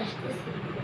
আসতেছি আসতেছি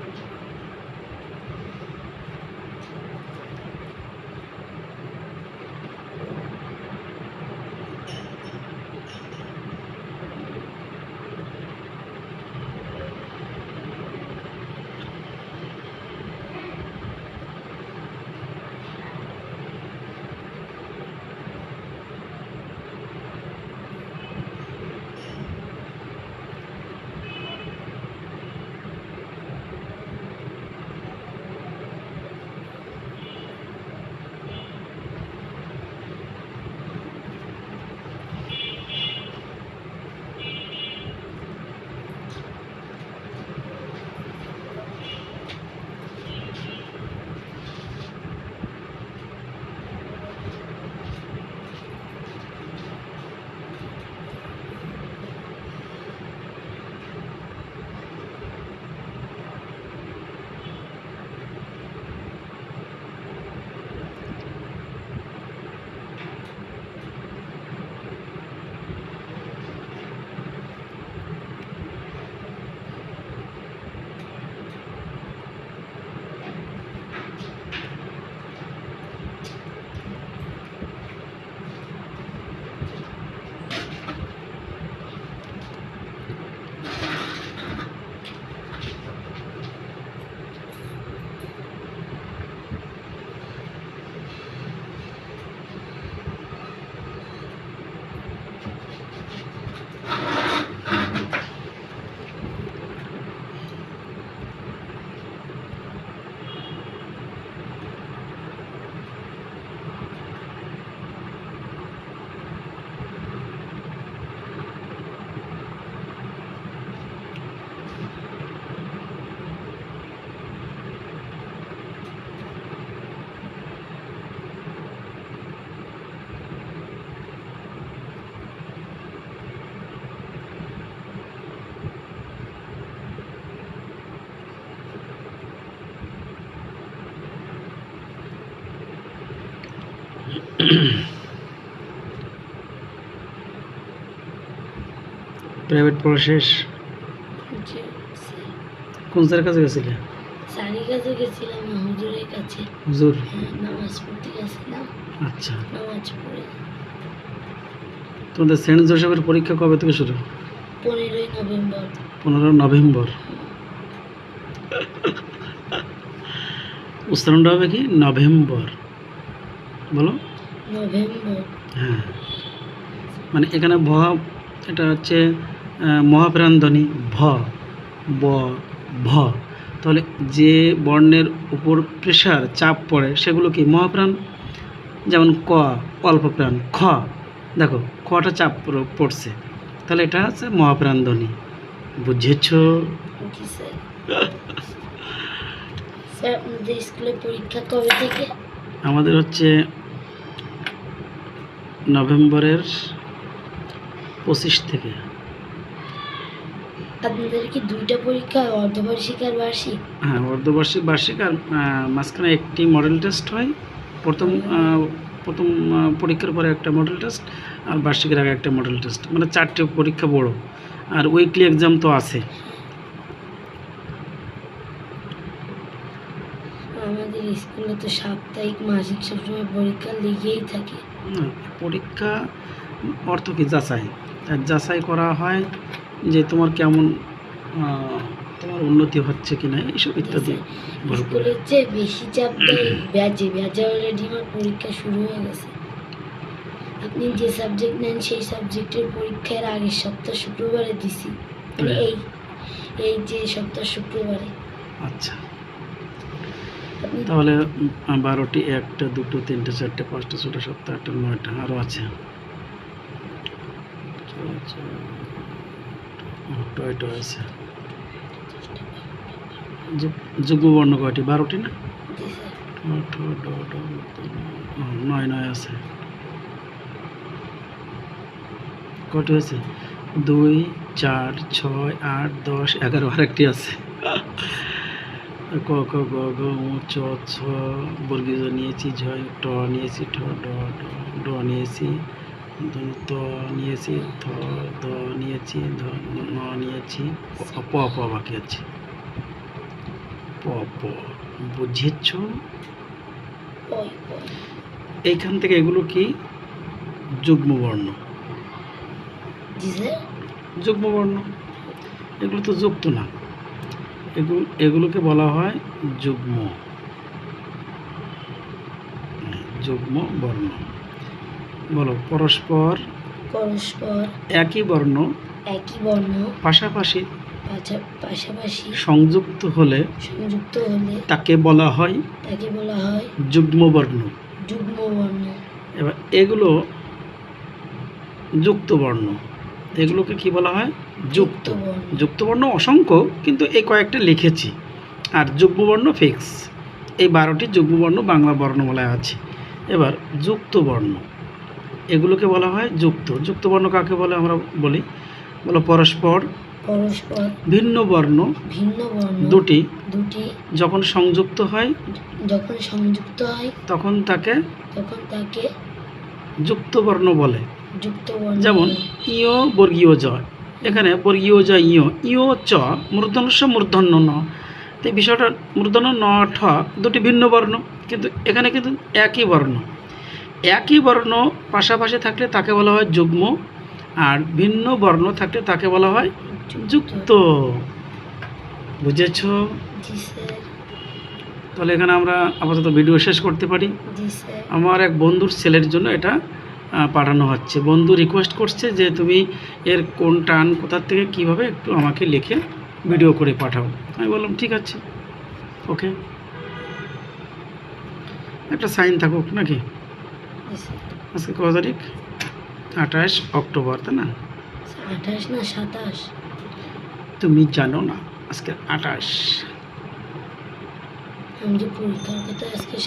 প্রাইভেট পড়া শেষ? স্যার। কোন স্যারের কাছে গেছিলে? স্যারের কাছে গেছিলাম হুজুরের কাছে। হুজুর? হ্যাঁ, নামাজ পড়তে গেছিলাম। আচ্ছা। নামাজ পড়ে। তোমাদের সেন্ট জোসেফের পরীক্ষা কবে থেকে শুরু? পনেরোই নভেম্বর। পনেরো নভেম্বর। উচ্চারণটা হবে কি? নভেম্বর। বলো। হ্যাঁ। মানে এখানে ভ এটা হচ্ছে মহাপ্রাণধ্বনি ভ ব ভ। তাহলে যে বর্ণের উপর প্রেশার চাপ পড়ে সেগুলো কি মহাপ্রাণ? যেমন ক অল্প প্রাণ খ। দেখো খটা চাপ পড়ছে। তাহলে এটা হচ্ছে মহাপ্রাণধ্বনি। বুঝেছ? স্যার। স্যার স্কুলে পরীক্ষা কবে থেকে? আমাদের হচ্ছে নভেম্বরের পঁচিশ থেকে। আপনাদের কি দুইটা পরীক্ষা অর্ধবার্ষিক আর বার্ষিক? হ্যাঁ অর্ধবার্ষিক বার্ষিক আর মাঝখানে একটি মডেল টেস্ট হয়। প্রথম প্রথম পরীক্ষার পরে একটা মডেল টেস্ট আর বার্ষিকের আগে একটা মডেল টেস্ট মানে চারটে পরীক্ষা বড়। আর উইকলি এক্সাম তো আছে। আমাদের স্কুলে তো সাপ্তাহিক মাসিক সবসময় পরীক্ষা লেগেই থাকে। পরীক্ষা অর্থ কি? যাচাই। যাচাই করা হয় যে তোমার কেমন তোমার উন্নতি হচ্ছে কি না এইসব ইত্যাদি। স্কুলের বেশি চাপ ব্যাজে ব্যাজে অলরেডি আমার পরীক্ষা শুরু হয়ে গেছে। আপনি যে সাবজেক্ট নেন সেই সাবজেক্টের পরীক্ষার আগের সপ্তাহ শুক্রবারে দিছি। হ্যাঁ। এই এই যে সপ্তাহ শুক্রবারে। আচ্ছা। তাহলে বারোটি একটা, দুটো, তিনটে, চারটে, পাঁচটা, ছটা, সাতটা, আটটা, নয়টা আরও আছে। টয় টয় আছে যুগ্মবর্ণ কয়টি? বারোটি না? নয় নয় আছে। কটি হয়েছে? দুই, চার, ছয়, আট, দশ, এগারো, আরেকটি আছে। ক ক গ ঘ উ চ ছ বর্গীয় নিয়েছি ঝয় ট নিয়েছি ঠ ড ড নিয়েছি ত নিয়েছি থ দ নিয়েছি ধ ন নিয়েছি প প বাকি আছে। প প বুঝেছ? এইখান থেকে এগুলো কি? যুগ্ম বর্ণ। জি স্যার। যুগ্ম বর্ণ। এগুলো তো যুক্ত না। এগুলো এগুলোকে বলা হয় যুগ্ম। যুগ্ম বর্ণ। বলো পরস্পর পরস্পর একই বর্ণ একই বর্ণ পাশাপাশি পাশা- পাশাপাশি সংযুক্ত হলে সংযুক্ত হলে তাকে বলা হয় তাকে বলা হয় যুগ্ম বর্ণ। যুগ্ম বর্ণ। এবার এগুলো যুক্ত বর্ণ। এগুলোকে কি বলা হয়? যুক্ত যুক্তবর্ণ অসংখ্য কিন্তু এই কয়েকটা লিখেছি। আর যুগ্মবর্ণ ফিক্স। এই বারোটি যুগ্ম বর্ণ বাংলা বর্ণমালায় আছে। এবার যুক্তবর্ণ। এগুলোকে বলা হয় যুক্ত। যুক্তবর্ণ কাকে বলে আমরা বলি? বলো পরস্পর। ভিন্ন বর্ণ ভিন্ন দুটি। দুটি। যখন সংযুক্ত হয়? যখন সংযুক্ত হয়। তখন তাকে তখন তাকে যুক্ত বর্ণ বলে। যুক্তবর্ণ যেমন ইয় বর্গীয় জ এখানে পর বর্গীয় জ ইয়। ইয় চ মূর্ধন্য মূর্ধন্য ন। তো বিষয়টা মূর্ধন্য ন ঠ দুটি ভিন্ন বর্ণ কিন্তু এখানে কিন্তু একই বর্ণ। একই বর্ণ পাশাপাশি থাকলে তাকে বলা হয় যুগ্ম আর ভিন্ন বর্ণ থাকলে তাকে বলা হয় যুক্ত। বুঝেছ? তাহলে এখানে আমরা আপাতত ভিডিও শেষ করতে পারি। আমার এক বন্ধুর ছেলের জন্য এটা পাঠানো হচ্ছে। বন্ধু রিকোয়েস্ট করছে যে তুমি এর কোন টান কোথার থেকে কীভাবে একটু আমাকে লিখে ভিডিও করে পাঠাও। আমি বললাম ঠিক আছে ওকে একটা সাইন থাকুক নাকি? আজকে কত তারিখ? আঠাশ অক্টোবর তাই না? আঠাশ না সাতাশ? তুমি জানো না আজকে আঠাশ। আমি যে পরীক্ষার কথা আজকে